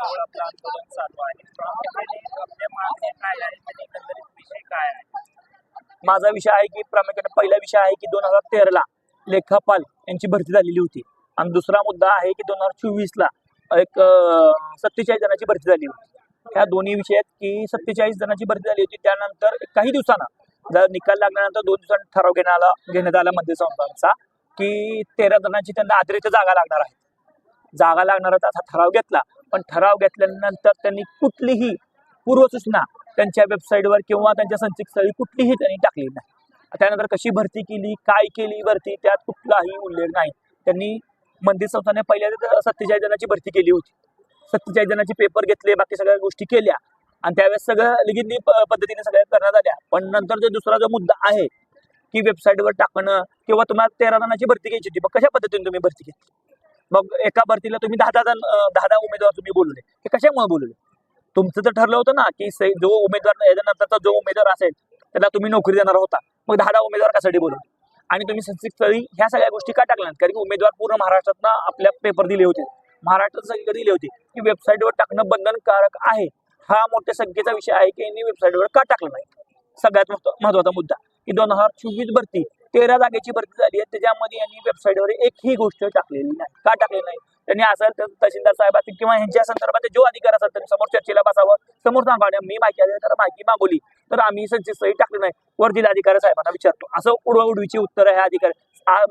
आपलं आंदोलन चालू आहे. आपल्या मागण्या काय आहेत आणि एकंदरीत विषय काय आहे? माझा विषय आहे की प्रामुख्याने पहिला विषय आहे की दोन हजार तेराला लेखापाल यांची भरती झालेली होती. आणि दुसरा मुद्दा आहे की दोन हजार चोवीसला एक सत्तेचाळीस जणांची भरती झाली होती. ह्या दोन्ही विषयात की सत्तेचाळीस जणांची भरती झाली होती. त्यानंतर काही दिवसांना जर निकाल लागल्यानंतर दोन दिवसांनी ठराव घेण्यात आला घेण्यात आला मध्य संस्थांचा की तेरा जणांची त्यांना आदरीच्या जागा लागणार आहे जागा लागणारा हा ठराव घेतला पण ठराव घेतल्यानंतर त्यांनी कुठलीही पूर्वसूचना त्यांच्या वेबसाईटवर किंवा त्यांच्या संचितस्थळी कुठलीही त्यांनी टाकली नाही. त्यानंतर कशी भरती केली काय केली भरती त्यात कुठलाही उल्लेख नाही. त्यांनी मंदिर संस्थाने पहिल्या सत्तेचाळीस जणांची भरती केली होती. सत्तेचाळीस जणांचे पेपर घेतले बाकी सगळ्या गोष्टी केल्या. आणि त्यावेळेस सगळं लिखित पद्धतीने सगळ्या करण्यात आल्या. पण नंतर जो दुसरा जो मुद्दा आहे की वेबसाईटवर टाकणं किंवा तुम्हाला तेरा जणांची भरती घ्यायची होती मग कशा पद्धतीने तुम्ही भरती घेतली? मग एका भरतीला तुम्ही दहा दहा जण दहा दहा उमेदवार तुम्ही बोलले. हे कशामुळे बोलले? तुमचं तर ठरलं होतं ना की जो उमेदवार याच्यानंतरचा जो उमेदवार असेल त्याला तुम्ही नोकरी देणार होता. मग दहा दहा उमेदवार कशासाठी बोलू आणि तुम्ही संचितस्थळी ह्या सगळ्या गोष्टी का टाकल्या कारण की उमेदवार पूर्ण महाराष्ट्रात आपल्या पेपर दिले होते. महाराष्ट्रात सगळीकडे दिले होते. की वेबसाईटवर टाकणं बंधनकारक आहे. हा मोठ्या संख्येचा विषय आहे की यांनी वेबसाईटवर का टाकलं नाही? सगळ्यात महत्त्वाचा मुद्दा. की दोन हजार चोवीस भरती तेरा जागेची भरती झाली आहे. त्याच्यामध्ये यांनी वेबसाईटवर एकही गोष्ट टाकलेली नाही. का टाकलेली नाही? त्यांनी असेल तर तहसीलदार साहेब असतील किंवा यांच्या संदर्भात जो अधिकार असेल त्यांनी समोर चर्चेला बसावं. समोर सांगा मी माहिती आली तर माहिती मागवली. तर आम्ही संचित सही टाकली नाही. वरती अधिकारी साहेबांना विचारतो. असं उडवाउडवीची उत्तर आहे अधिकारी.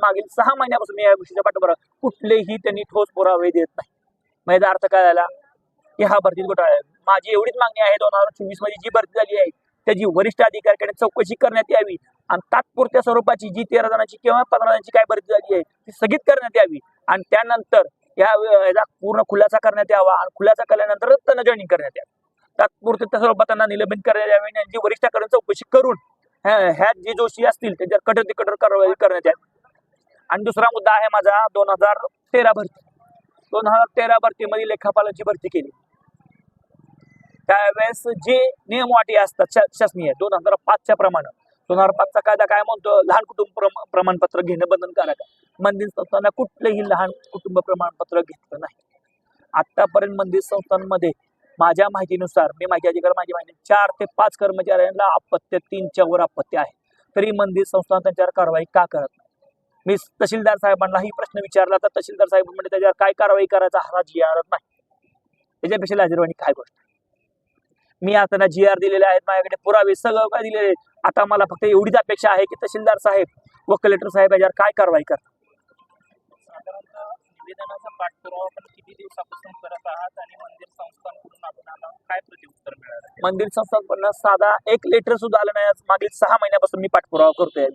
मागील सहा महिन्यापासून मी या गोष्टीच्या पाठोपाठ कुठलेही त्यांनी ठोस पुरावे देत नाही. मग याचा अर्थ काय झाला? की हा भरतीत घोटाळा आहे. माझी एवढीच मागणी आहे दोन हजार चोवीसमध्ये जी भरती झाली आहे त्याची वरिष्ठ अधिकाऱ्याकडे चौकशी करण्यात यावी. आणि तात्पुरत्या स्वरूपाची जी तेरा जणांची किंवा पंधरा जणांची काय भरती झाली आहे ती स्थगित करण्यात यावी. आणि त्यानंतर या याचा पूर्ण खुलासा करण्यात यावा आणि खुलासा केल्यानंतरच त्यांना जॉईनिंग करण्यात यावी. तात्पुरत्या स्वरूपात त्यांना निलंबित करण्यात यावे आणि जी वरिष्ठाकडून चौकशी करून ह्या जे जोशी असतील त्यांच्यावर कठोर ते कठोर कारवाई करण्यात यावी. आणि दुसरा मुद्दा आहे माझा दोन हजार तेरा भरती. दोन हजार तेरा भरतीमध्ये लेखापालाची भरती केली. त्यावेळेस जे नियम वाटी असतात शासनीय दोन हजार पाचच्या प्रमाणे. दोन हजार पाचचा कायदा काय म्हणतो? लहान कुटुंब प्रमाणपत्र घेणं बंधनकारक आहे मंदिर संस्थांना कुठलंही लहान कुटुंब प्रमाणपत्र घेतलं नाही. आतापर्यंत मंदिर संस्थांमध्ये माझ्या माहितीनुसार मी माहिती अधिकार माझी माहिती चार ते पाच कर्मचाऱ्यांना अपत्य तीनच्या वर अपत्य आहे. तरी मंदिर संस्थान त्यांच्यावर कारवाई का करत नाही? मी तहसीलदार साहेबांनाही प्रश्न विचारला तर तहसीलदार साहेब म्हणजे त्याच्यावर काय कारवाई करायचा? हा जी नाही. त्याच्यापेक्षा लाजीरवाणी काय गोष्ट? मी आता जी आर दिलेले आहेत माझ्याकडे पुरावे सगळं काय दिलेले आहे. आता मला फक्त एवढीच अपेक्षा आहे की तहसीलदार साहेब व कलेक्टर साहेब याच्यावर काय कारवाई करतात. साधारणतः निवेदनाचा पाठपुरावा आपण किती दिवसापासून करत आहात आणि मंदिर संस्थांकडून आपल्याला काय प्रत्युत्तर मिळालं मंदिर संस्थापना साधा एक लेटर सुद्धा आलं नाही. मागील सहा महिन्यापासून मी पाठपुरावा करतोय.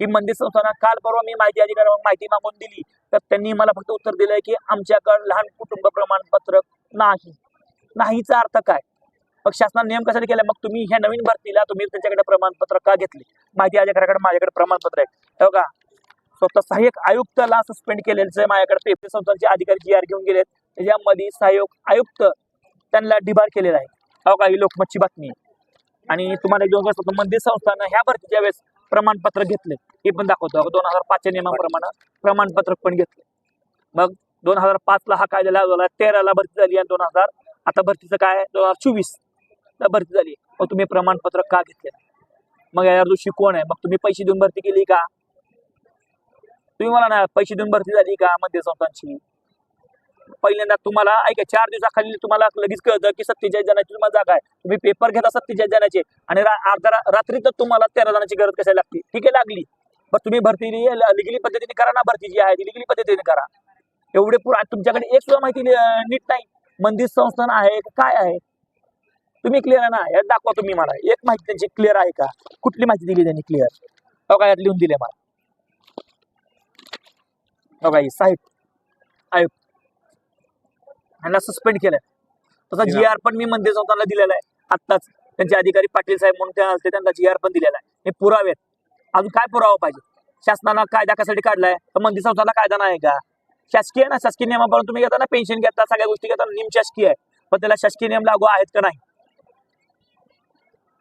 की मंदिर संस्थांना काल परवा मी माहिती अधिकाऱ्यांना माहिती मागून दिली. तर त्यांनी मला फक्त उत्तर दिलंय की आमच्याकडे लहान कुटुंब प्रमाणपत्र नाही. नाहीचा अर्थ काय? मग शासनाने नियम कशाने केला? मग तुम्ही ह्या नवीन भरतीला तुम्ही त्यांच्याकडे प्रमाणपत्र का घेतले? माहिती अधिकाऱ्याकडे माझ्याकडे प्रमाणपत्र आहे. हो का? स्वतः सहाय्यक आयुक्ताला सस्पेंड केलेलं माझ्याकडे पेपर संस्थांचे अधिकारी जी आर घेऊन गेलेत त्याच्यामध्ये सहाय्यक आयुक्त त्यांना डिबार केलेला आहे. हो का? ही लोकमतची बातमी आहे. आणि तुम्हाला एक दोन वर्ष मंदिर संस्थानं ह्या भरतीच्या वेळेस प्रमाणपत्र घेतले. हे पण दाखवतो. दोन हजार पाचच्या नियमाप्रमाणे प्रमाणपत्र पण घेतले. मग दोन हजार पाचला हा कायदा लागला झाला तेराला भरती झाली आणि दोन हजार आता भरतीचं काय? दोन हजार चोवीस. भरती झाली. मग तुम्ही प्रमाणपत्र का घेतले? मग या दिवशी कोण आहे? मग तुम्ही पैसे देऊन भरती केली का? तुम्ही मला ना पैसे देऊन भरती झाली का मध्ये संस्थांची पहिल्यांदा तुम्हाला ऐका चार दिवसाखाली तुम्हाला लगेच कळतं की सत्तेचाळीस जणांची तुम्हाला जागा आहे. तुम्ही पेपर घेता सत्तेचाळीस जणांचे आणि अर्धा रा- रात्री तर तुम्हाला तेरा जणांची गरज कशाला लागते? ठीक आहे लागली. पण तुम्ही भरती लिगली पद्धतीने करा ना भरती जी आहे ती लिगली पद्धतीने करा. एवढे पुरा तुमच्याकडे एक सुद्धा माहिती नीट नाही. मंदिर संस्थान आहे का काय आहे? तुम्ही क्लिअर आहे ना? यात दाखवा तुम्ही मला. एक माहिती त्यांची क्लिअर आहे का? कुठली माहिती दिली त्यांनी क्लिअर हो यात लिहून दिले मला. हो साहेब आयुक्त. ह्यांना सस्पेंड केलंय. तसा जी आर पण मी मंदिर संस्थांना दिलेला आहे. आत्ताच त्यांचे अधिकारी पाटील साहेब म्हणून त्या असते त्यांना जी आर पण दिलेला आहे. हे पुरावे आहेत. अजून काय पुरावा पाहिजे? शासनानं कायदा कशासाठी काढलाय? तर मंदिर संस्थांना कायदा नाही का? शासकीय ना? शासकीय नियमाप्रमाणे तुम्ही घेता ना पेन्शन घेता सगळ्या गोष्टी घेता निमशासकीय आहे. पण त्याला शासकीय नियम लागू आहेत का नाही?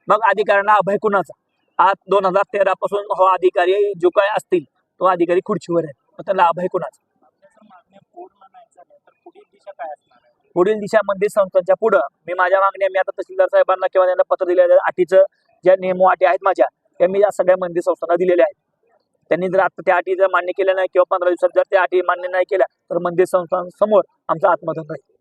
मग अधिकाऱ्यांना अभय कुणाचा? आज दोन हजार तेरा पासून हो अधिकारी जो काय असतील तो अधिकारी खुर्चीवर आहे मग त्याला अभय कुणाचा? पुढील दिशा मंदिर संस्थांच्या पुढं. मी माझ्या मागण्या मी आता तहसीलदार साहेबांना किंवा त्यांना पत्र दिलेलं अटीचं ज्या नियम अटी आहेत माझ्या त्या मी या सगळ्या मंदिर संस्थांना दिलेल्या आहेत. त्यांनी जर आता त्या अटी जर मान्य केल्या नाही किंवा पंधरा दिवसात जर त्या अटी मान्य नाही केल्या तर मंदिर संस्थांसमोर आमचा आत्मधन राहील